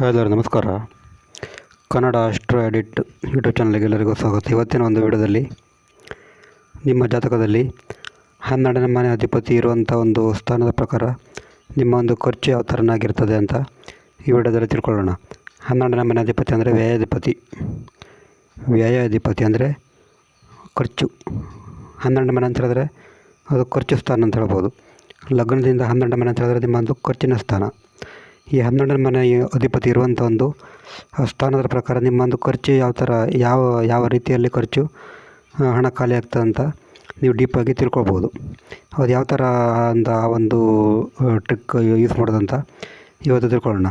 Hello, ನಮಸ್ಕಾರ. Kannada astro edit YouTube ಚಾನಲ್ಗೆ ಎಲ್ಲರಿಗೂ ಸ್ವಾಗತ. ಇವತ್ತಿನ ಒಂದು ವಿಡಿಯೋದಲ್ಲಿ ನಿಮ್ಮ ಜಾತಕದಲ್ಲಿ ಹನ್ನೆರಡನೇ ಮನೆ ಅಧಿಪತಿ ಇರುವಂಥ ಒಂದು ಸ್ಥಾನದ ಪ್ರಕಾರ ನಿಮ್ಮ ಒಂದು ಖರ್ಚು ಯಾವ ಥರನಾಗಿರ್ತದೆ ಅಂತ ಈ ವಿಡಿಯೋದಲ್ಲಿ ತಿಳ್ಕೊಳ್ಳೋಣ. ಹನ್ನೆರಡನೇ ಮನೆ ಅಧಿಪತಿ ಅಂದರೆ ವ್ಯಯಾಧಿಪತಿ. ವ್ಯಯಾಧಿಪತಿ ಅಂದರೆ ಖರ್ಚು. ಹನ್ನೆರಡು ಮನೆ ಅಂತ ಹೇಳಿದ್ರೆ ಅದು ಖರ್ಚು ಸ್ಥಾನ ಅಂತ ಹೇಳ್ಬೋದು. ಲಗ್ನದಿಂದ ಹನ್ನೆರಡು ಮನೆ ಅಂತ ಹೇಳಿದ್ರೆ ನಿಮ್ಮ ಒಂದು ಖರ್ಚಿನ ಸ್ಥಾನ. ಈ ಹನ್ನೆರಡನೇ ಮನೆ ಅಧಿಪತಿ ಇರುವಂಥ ಒಂದು ಸ್ಥಾನದ ಪ್ರಕಾರ ನಿಮ್ಮೊಂದು ಖರ್ಚು ಯಾವ ಥರ ಯಾವ ಯಾವ ರೀತಿಯಲ್ಲಿ ಖರ್ಚು ಹಣ ಖಾಲಿ ಆಗ್ತದೆ ಅಂತ ನೀವು ಡೀಪಾಗಿ ತಿಳ್ಕೊಳ್ಬೋದು. ಅದು ಯಾವ ಥರ ಅಂತ ಆ ಒಂದು ಟ್ರಿಕ್ ಯೂಸ್ ಮಾಡೋದಂತ ಇವತ್ತು ತಿಳ್ಕೊಳ್ಳೋಣ.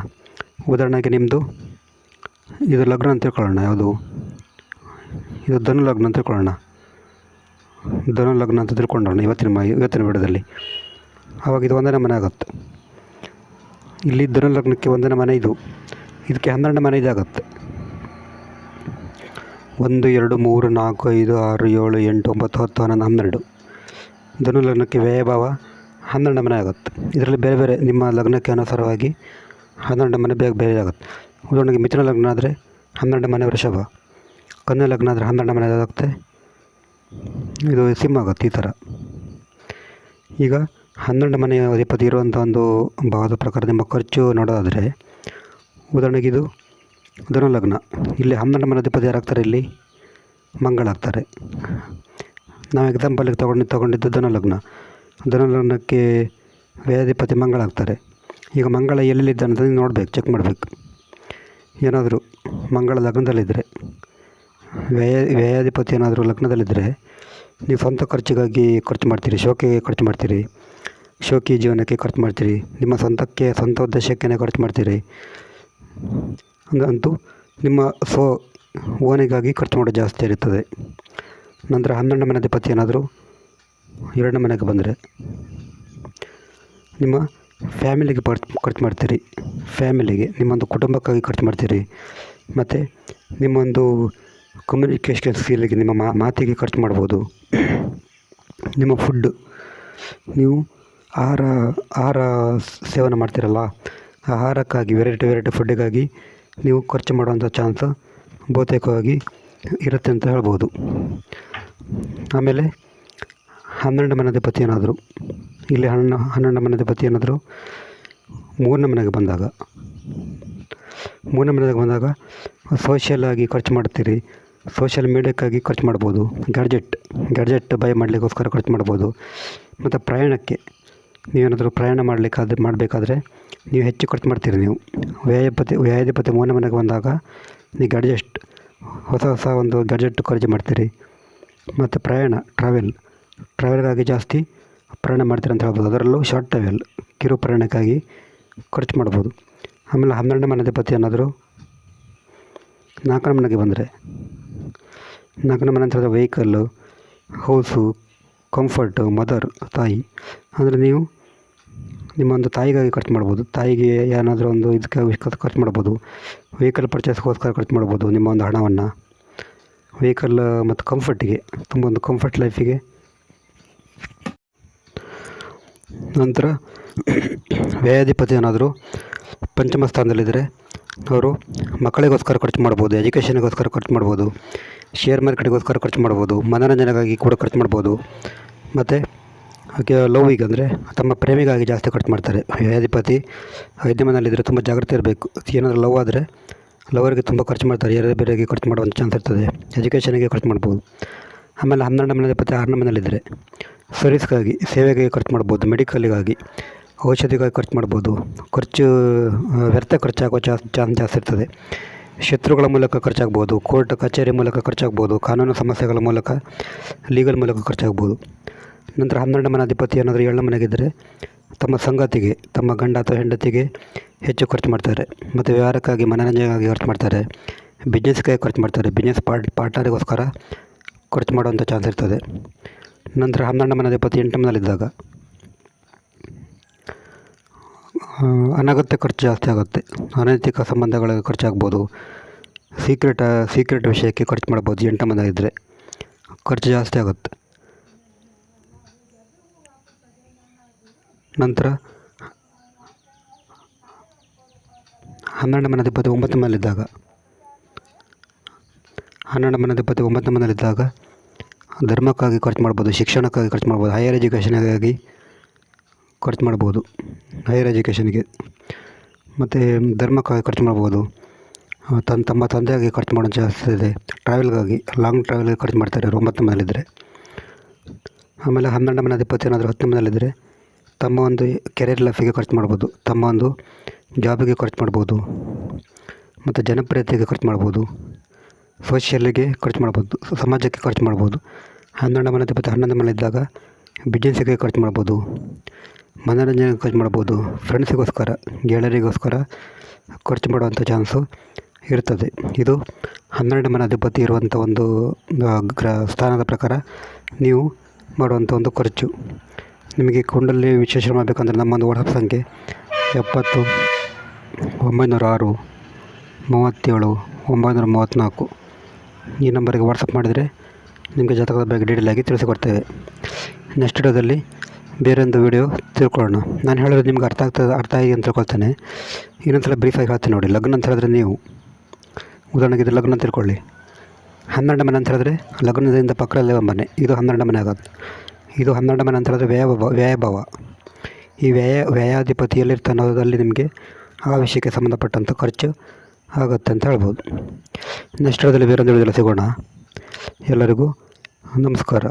ಉದಾಹರಣೆಗೆ ನಿಮ್ಮದು ಇದು ಲಗ್ನ ಅಂತ ತಿಳ್ಕೊಳ್ಳೋಣ, ಯಾವುದು? ಇದು ಧನು ಲಗ್ನ ಅಂತ ತಿಳ್ಕೊಳ್ಳೋಣ. ಧನು ಲಗ್ನ ಅಂತ ತಿಳ್ಕೊಂಡೋಣ ಇವತ್ತಿನ ಇವತ್ತಿನ ವಿಡಿಯೋದಲ್ಲಿ. ಆವಾಗ ಇದು ಒಂದನೇ ಮನೆ ಆಗುತ್ತೆ. ಇಲ್ಲಿ ಧನುಲಗ್ನಕ್ಕೆ ಒಂದನೇ ಮನೆ ಇದು. ಇದಕ್ಕೆ ಹನ್ನೆರಡು ಮನೆ ಇದಾಗುತ್ತೆ. ಒಂದು, ಎರಡು, ಮೂರು, ನಾಲ್ಕು, ಐದು, ಆರು, ಏಳು, ಎಂಟು, ಒಂಬತ್ತು, ಹತ್ತು, ಹನ್ನೊಂದು, ಹನ್ನೆರಡು. ಧನು ಲಗ್ನಕ್ಕೆ ವ್ಯಯಭಾವ ಹನ್ನೆರಡು ಮನೆ ಆಗುತ್ತೆ. ಇದರಲ್ಲಿ ಬೇರೆ ಬೇರೆ ನಿಮ್ಮ ಲಗ್ನಕ್ಕೆ ಅನುಸಾರವಾಗಿ ಹನ್ನೆರಡು ಮನೆ ಬೇಗ ಬೇರೆ ಆಗುತ್ತೆ. ಉದಾಹರಣೆಗೆ ಮಿಥುನ ಲಗ್ನ ಆದರೆ ಹನ್ನೆರಡು ಮನೆ ವೃಷಭ. ಕನ್ಯಾ ಲಗ್ನ ಆದರೆ ಹನ್ನೆರಡು ಮನೆ ಆಗುತ್ತೆ ಇದು ಸಿಮ್ ಆಗುತ್ತೆ ಈ ಥರ ಈಗ ಹನ್ನೆರಡು ಮನೆಯ ಅಧಿಪತಿ ಇರುವಂಥ ಒಂದು ಭಾವದ ಪ್ರಕಾರ ನಿಮ್ಮ ಖರ್ಚು ನೋಡೋದಾದರೆ ಉದಾಹರಣೆಗೆ ಇದು ಧನು ಲಗ್ನ. ಇಲ್ಲಿ ಹನ್ನೊಂದು ಮನೆ ಅಧಿಪತಿ ಯಾರಾಗ್ತಾರೆ ಇಲ್ಲಿ? ಮಂಗಳ ಆಗ್ತಾರೆ ನಾವು ಎಕ್ಸಾಂಪಲ್ಗೆ ತೊಗೊಂಡು, ತೊಗೊಂಡಿದ್ದು ಧನು ಲಗ್ನ. ಧನು ಲಗ್ನಕ್ಕೆ ವ್ಯಯಾಧಿಪತಿ ಈಗ ಮಂಗಳ ಎಲ್ಲೆಲ್ಲಿದ್ದಾನೆ ಅಂತ ನೋಡಬೇಕು ಚೆಕ್ ಮಾಡಬೇಕು. ಏನಾದರೂ ಮಂಗಳ ಲಗ್ನದಲ್ಲಿದ್ದರೆ ವ್ಯಯ ವ್ಯಯಾಧಿಪತಿ ಏನಾದರೂ ಲಗ್ನದಲ್ಲಿದ್ದರೆ ನೀವು ಸ್ವಂತ ಖರ್ಚಿಗಾಗಿ ಖರ್ಚು ಮಾಡ್ತೀರಿ ಶೋಕಿಗೆ ಖರ್ಚು ಮಾಡ್ತೀರಿ. ಶೋಕಿ ಜೀವನಕ್ಕೆ ಖರ್ಚು ಮಾಡ್ತೀರಿ? ನಿಮ್ಮ ಸ್ವಂತಕ್ಕೆ, ಸ್ವಂತ ಉದ್ದೇಶಕ್ಕೇ ಖರ್ಚು ಮಾಡ್ತೀರಿ? ಅಂತೂ ನಿಮ್ಮ ಸ್ವ ಓನಿಗಾಗಿ ಖರ್ಚು ಮಾಡೋದು ಜಾಸ್ತಿ ಇರುತ್ತದೆ ನಂತರ ಹನ್ನೆರಡು ಮನೆ ಅಧಿಪತಿ ಏನಾದರೂ, ಎರಡನೇ ಮನೆಗೆ ಬಂದರೆ ನಿಮ್ಮ ಫ್ಯಾಮಿಲಿಗೆ ಖರ್ಚು ಖರ್ಚು ಮಾಡ್ತೀರಿ. ಫ್ಯಾಮಿಲಿಗೆ, ನಿಮ್ಮೊಂದು ಕುಟುಂಬಕ್ಕಾಗಿ ಖರ್ಚು ಮಾಡ್ತೀರಿ. ಮತ್ತು ನಿಮ್ಮೊಂದು ಕಮ್ಯುನಿಕೇಷನ್ ಸ್ಕಿಲ್ಗೆ ನಿಮ್ಮ ಮಾತಿಗೆ ಖರ್ಚು ಮಾಡ್ಬೋದು. ನಿಮ್ಮ ಫುಡ್ಡು ನೀವು ಆಹಾರ ಆಹಾರ ಸೇವನೆ ಮಾಡ್ತೀರಲ್ಲ ಆಹಾರಕ್ಕಾಗಿ ವೆರೈಟಿ ವೆರೈಟಿ ಫುಡ್ಡಿಗಾಗಿ ನೀವು ಖರ್ಚು ಮಾಡುವಂಥ ಚಾನ್ಸ್ ಬಹುತೇಕವಾಗಿ ಇರುತ್ತೆ ಅಂತ ಹೇಳ್ಬೋದು. ಆಮೇಲೆ ಹನ್ನೆರಡು ಮನೆ ಅಧಿಪತಿ ಏನಾದರೂ, ಇಲ್ಲಿ ಹನ್ನ, ಹನ್ನೆರಡು ಮನೆ ಅಧಿಪತಿ ಏನಾದರೂ ಮೂರನೇ ಮನೆಗೆ ಬಂದಾಗ, ಮೂರನೇ ಮನೆಗೆ ಬಂದಾಗ ಸೋಷಿಯಲ್ ಆಗಿ ಖರ್ಚು ಮಾಡ್ತೀರಿ ಸೋಷಿಯಲ್ ಮೀಡಿಯಾಕ್ಕಾಗಿ ಖರ್ಚು ಮಾಡ್ಬೋದು ಗ್ಯಾಡ್ಜೆಟ್ ಗ್ಯಾಡ್ಜೆಟ್ ಬೈ ಮಾಡಲಿಕ್ಕೋಸ್ಕರ ಖರ್ಚು ಮಾಡ್ಬೋದು, ಮತ್ತು ಪ್ರಯಾಣಕ್ಕೆ ನೀವೇನಾದರೂ ಪ್ರಯಾಣ ಮಾಡಲಿಕ್ಕಾದ್ರೆ ಮಾಡಬೇಕಾದ್ರೆ ನೀವು ಹೆಚ್ಚು ಖರ್ಚು ಮಾಡ್ತೀರಿ ನೀವು. ವ್ಯಾಯಾಪತಿ, ವ್ಯಾಯಾಧಿಪತಿ ಮೂರನೇ ಮನೆಗೆ ಬಂದಾಗ ನೀವು ಗಡ್ಜೆಸ್ಟ್ ಹೊಸ ಹೊಸ ಒಂದು ಗಡ್ಜೆಟ್ ಖರ್ಚು ಮಾಡ್ತೀರಿ. ಮತ್ತು ಪ್ರಯಾಣ, ಟ್ರಾವೆಲ್, ಟ್ರಾವೆಲ್ಗಾಗಿ ಜಾಸ್ತಿ ಪ್ರಯಾಣ ಮಾಡ್ತೀರಿ ಅಂತ ಹೇಳ್ಬೋದು. ಅದರಲ್ಲೂ ಶಾರ್ಟ್ ಟ್ರಾವೆಲ್, ಕಿರು ಪ್ರಯಾಣಕ್ಕಾಗಿ ಖರ್ಚು ಮಾಡ್ಬೋದು. ಆಮೇಲೆ ಹನ್ನೆರಡನೇ ಮನೆ ಅಧಿಪತಿ ಏನಾದರೂ ನಾಲ್ಕನೇ ಮನೆಗೆ ಬಂದರೆ, ನಾಲ್ಕನೇ ಮನೆ ಅಂತ ವೆಹಿಕಲ್ಲು ಹೌಸು ಕಂಫರ್ಟು ಮದರ್ ತಾಯಿ. ಅಂದರೆ ನೀವು ನಿಮ್ಮ ಒಂದು ತಾಯಿಗಾಗಿ ಖರ್ಚು ಮಾಡ್ಬೋದು. ತಾಯಿಗೆ ಏನಾದರೂ ಒಂದು ಇದಕ್ಕೆ ಖರ್ಚು ಮಾಡ್ಬೋದು. ವೆಹಿಕಲ್ ಪರ್ಚೇಸ್ಗೋಸ್ಕರ ಖರ್ಚು ಮಾಡ್ಬೋದು ನಿಮ್ಮ ಒಂದು ಹಣವನ್ನು. ವೆಹಿಕಲ್ ಮತ್ತು ಕಂಫರ್ಟಿಗೆ ತುಂಬ ಒಂದು ಕಂಫರ್ಟ್ ಲೈಫಿಗೆ. ನಂತರ ವ್ಯಾಯಾಧಿಪತಿ ಏನಾದರೂ ಪಂಚಮ ಸ್ಥಾನದಲ್ಲಿದ್ದರೆ ಅವರು ಮಕ್ಕಳಿಗೋಸ್ಕರ ಖರ್ಚು ಮಾಡ್ಬೋದು, ಎಜುಕೇಷನ್ಗೋಸ್ಕರ ಖರ್ಚು ಮಾಡ್ಬೋದು, ಶೇರ್ ಮಾರ್ಕೆಟ್ಗೋಸ್ಕರ ಖರ್ಚು ಮಾಡ್ಬೋದು, ಮನೋರಂಜನೆಗಾಗಿ ಕೂಡ ಖರ್ಚು ಮಾಡ್ಬೋದು. ಮತ್ತು ಹಾಗೆ ಲವ್ವಿಗೆ ಅಂದರೆ ತಮ್ಮ ಪ್ರೇಮಿಗಾಗಿ ಜಾಸ್ತಿ ಖರ್ಚು ಮಾಡ್ತಾರೆ. ವ್ಯಾಧಿಪತಿ ಐದನೇ ಮನೆಯಲ್ಲಿದ್ದರೆ ತುಂಬ ಜಾಗ್ರತೆ ಇರಬೇಕು. ಏನಾದರೂ ಲವ್ ಆದರೆ ಲವರಿಗೆ ತುಂಬ ಖರ್ಚು ಮಾಡ್ತಾರೆ. ಯಾರೇ ಬೇರೆಗೆ ಖರ್ಚು ಮಾಡುವಂಥ ಚಾನ್ಸ್ ಇರ್ತದೆ. ಎಜುಕೇಷನಿಗೆ ಖರ್ಚು ಮಾಡ್ಬೋದು. ಆಮೇಲೆ ಹನ್ನೆರಡು ಮನೆ ಅಧಿಪತಿ ಆರನೇ ಮನೆಯಲ್ಲಿದ್ದರೆ ಸರ್ವಿಸ್ಗಾಗಿ ಸೇವೆಗೆ ಖರ್ಚು ಮಾಡ್ಬೋದು. ಮೆಡಿಕಲ್ಗಾಗಿ ಔಷಧಿಗಾಗಿ ಖರ್ಚು ಮಾಡ್ಬೋದು. ಖರ್ಚು ವ್ಯರ್ಥ ಖರ್ಚಾಗೋ ಚಾನ್ಸ್ ಚಾನ್ಸ್ ಜಾಸ್ತಿ ಇರ್ತದೆ. ಶತ್ರುಗಳ ಮೂಲಕ ಖರ್ಚಾಗ್ಬೋದು. ಕೋರ್ಟ್, ಕಚೇರಿ ಮೂಲಕ ಖರ್ಚಾಗ್ಬೋದು. ಕಾನೂನು ಸಮಸ್ಯೆಗಳ ಮೂಲಕ ಲೀಗಲ್ ಮೂಲಕ ಖರ್ಚಾಗ್ಬೋದು. ನಂತರ ಹನ್ನೆರಡು ಮನೆ ಅಧಿಪತಿ ಏನಾದರೂ ಏಳನೇ ಮನೆಗಿದ್ದರೆ ತಮ್ಮ ಸಂಗಾತಿಗೆ, ತಮ್ಮ ಗಂಡ ಅಥವಾ ಹೆಂಡತಿಗೆ ಹೆಚ್ಚು ಖರ್ಚು ಮಾಡ್ತಾರೆ. ಮತ್ತು ವ್ಯವಹಾರಕ್ಕಾಗಿ, ಮನೋರಂಜನೆಗಾಗಿ ಖರ್ಚು ಮಾಡ್ತಾರೆ. ಬಿಸ್ನೆಸ್ಗಾಗಿ ಖರ್ಚು ಮಾಡ್ತಾರೆ. ಬಿಸ್ನೆಸ್ ಪಾರ್ಟ್, ಪಾರ್ಟ್ನರಿಗೋಸ್ಕರ ಖರ್ಚು ಮಾಡುವಂಥ ಚಾನ್ಸ್ ಇರ್ತದೆ. ನಂತರ ಹನ್ನೆರಡು ಮನೆ ಅಧಿಪತಿ ಎಂಟು ಮನೆಯಲ್ಲಿದ್ದಾಗ ಅನಗತ್ಯ ಖರ್ಚು ಜಾಸ್ತಿ ಆಗುತ್ತೆ. ಅನೈತಿಕ ಸಂಬಂಧಗಳಿಗೆ ಖರ್ಚಾಗ್ಬೋದು ಸೀಕ್ರೆಟ್ ಸೀಕ್ರೆಟ್ ವಿಷಯಕ್ಕೆ ಖರ್ಚು ಮಾಡ್ಬೋದು ಎಂಟು ಮನೆ ಇದ್ದರೆ ಖರ್ಚು ಜಾಸ್ತಿ ಆಗುತ್ತೆ. ನಂತರ ಹನ್ನೆರಡು ಮನೆ ಅಧಿಪತಿ ಒಂಬತ್ತು ಮನೆಯಲ್ಲಿದ್ದಾಗ ಹನ್ನೆರಡು ಮನೆ ಅಧಿಪತಿ ಒಂಬತ್ತು ಮನೆಯಲ್ಲಿದ್ದಾಗ ಧರ್ಮಕ್ಕಾಗಿ ಖರ್ಚು ಮಾಡ್ಬೋದು, ಶಿಕ್ಷಣಕ್ಕಾಗಿ ಖರ್ಚು ಮಾಡ್ಬೋದು ಹೈಯರ್ ಎಜುಕೇಷನ್ಗಾಗಿ ಖರ್ಚು ಮಾಡ್ಬೋದು ಹೈಯರ್ ಎಜುಕೇಷನ್ಗೆ ಮತ್ತು ಧರ್ಮಕ್ಕಾಗಿ ಖರ್ಚು ಮಾಡ್ಬೋದು, ತನ್ನ ತಮ್ಮ ತಂದೆಯಾಗಿ ಖರ್ಚು ಮಾಡೋ ಜಾಸ್ತಿ ಇದೆ ಟ್ರಾವೆಲ್ಗಾಗಿ ಲಾಂಗ್ ಟ್ರಾವೆಲ್ಗೆ ಖರ್ಚು ಮಾಡ್ತಾರೆ ಒಂಬತ್ತು ಮನೆಯಲ್ಲಿದ್ದರೆ. ಆಮೇಲೆ ಹನ್ನೆರಡು ಮನೆ ಇಪ್ಪತ್ತೇನಾದರೂ ಹತ್ತು ಮನೇಲಿದ್ದರೆ ತಮ್ಮ ಒಂದು ಕೆರಿಯರ್ ಲೈಫಿಗೆ ಖರ್ಚು ಮಾಡ್ಬೋದು, ತಮ್ಮ ಒಂದು ಜಾಬಿಗೆ ಖರ್ಚು ಮಾಡ್ಬೋದು, ಮತ್ತು ಜನಪ್ರಿಯತೆಗೆ ಖರ್ಚು ಮಾಡ್ಬೋದು ಸೋಷಿಯಲ್ಗೆ ಖರ್ಚು ಮಾಡ್ಬೋದು, ಸಮಾಜಕ್ಕೆ ಖರ್ಚು ಮಾಡ್ಬೋದು ಹನ್ನೆರಡು ಮನೆ ಮತ್ತು ಹನ್ನೊಂದು ಮನೆ ಇದ್ದಾಗ ಬಿಸ್ನೆಸ್ಸಿಗೆ ಖರ್ಚು ಮಾಡ್ಬೋದು, ಮನೋರಂಜನೆಗೆ ಖರ್ಚು ಮಾಡ್ಬೋದು ಫ್ರೆಂಡ್ಸಿಗೋಸ್ಕರ ಗೆಳೆಯರಿಗೋಸ್ಕರ ಖರ್ಚು ಮಾಡುವಂಥ ಚಾನ್ಸು ಇರ್ತದೆ. ಇದು ಹನ್ನೆರಡು ಮನೆ ಅಧಿಪತಿ ಇರುವಂಥ ಒಂದು ಗ್ರ, ಸ್ಥಾನದ ಪ್ರಕಾರ ನೀವು ಮಾಡುವಂಥ ಒಂದು ಖರ್ಚು. ನಿಮಗೆ ಕುಂಡಲಿ ವಿಶ್ಲೇಷಣೆ ಮಾಡಬೇಕಂದ್ರೆ ನಮ್ಮೊಂದು ವಾಟ್ಸಪ್ ಸಂಖ್ಯೆ ಎಪ್ಪತ್ತು ಒಂಬೈನೂರ ಆರು ಮೂವತ್ತೇಳು ಒಂಬೈನೂರ ಮೂವತ್ತ್ನಾಲ್ಕು ಈ ನಂಬರಿಗೆ ವಾಟ್ಸಪ್ ಮಾಡಿದರೆ ನಿಮಗೆ ಜಾತಕದ ಬಗ್ಗೆ ಡೀಟೇಲ್ ಆಗಿ ತಿಳಿಸಿಕೊಡ್ತೇವೆ. ನೆಕ್ಸ್ಟ್ ವಿಡಿಯೋದಲ್ಲಿ ಬೇರೆ ಒಂದು ವಿಡಿಯೋ ತಿಳ್ಕೊಳ್ಳೋಣ. ನಾನು ಹೇಳಿದ್ರೆ ನಿಮ್ಗೆ ಅರ್ಥ ಆಗ್ತದೆ, ಅರ್ಥ ಆಗಿ ಅಂತ ತಿಳ್ಕೊಳ್ತೇನೆ. ಇನ್ನೊಂದು ಸಲ ಬ್ರೀಫಾಗಿ ಹೇಳ್ತೀನಿ ನೋಡಿ. ಲಗ್ನ ಅಂತ ಹೇಳಿದ್ರೆ ನೀವು. ಉದಾಹರಣೆಗೆ ಇದು ಲಗ್ನ ತಿಳ್ಕೊಳ್ಳಿ. ಹನ್ನೆರಡು ಮನೆ ಅಂತ ಹೇಳಿದ್ರೆ ಲಗ್ನದಿಂದ ಪಕ್ಕದಲ್ಲೇ ಒಂದು ಮನೆ ಇದು ಹನ್ನೆರಡು ಮನೆ ಆಗುತ್ತೆ ಇದು ಹನ್ನೆರಡು ಅಂತ ಹೇಳಿದ್ರೆ ವ್ಯಯಭಾವ ಈ ವ್ಯಯ ವ್ಯಯಾಧಿಪತಿಯಲ್ಲಿ ನಿಮಗೆ ಆ ವಿಷಯಕ್ಕೆ ಸಂಬಂಧಪಟ್ಟಂಥ ಖರ್ಚು ಆಗುತ್ತೆ ಅಂತ ಹೇಳ್ಬೋದು. ನೆಕ್ಸ್ಟ್ ಅದರಲ್ಲಿ ಬೇರೊಂದು ಸಿಗೋಣ? ಎಲ್ಲರಿಗೂ ನಮಸ್ಕಾರ.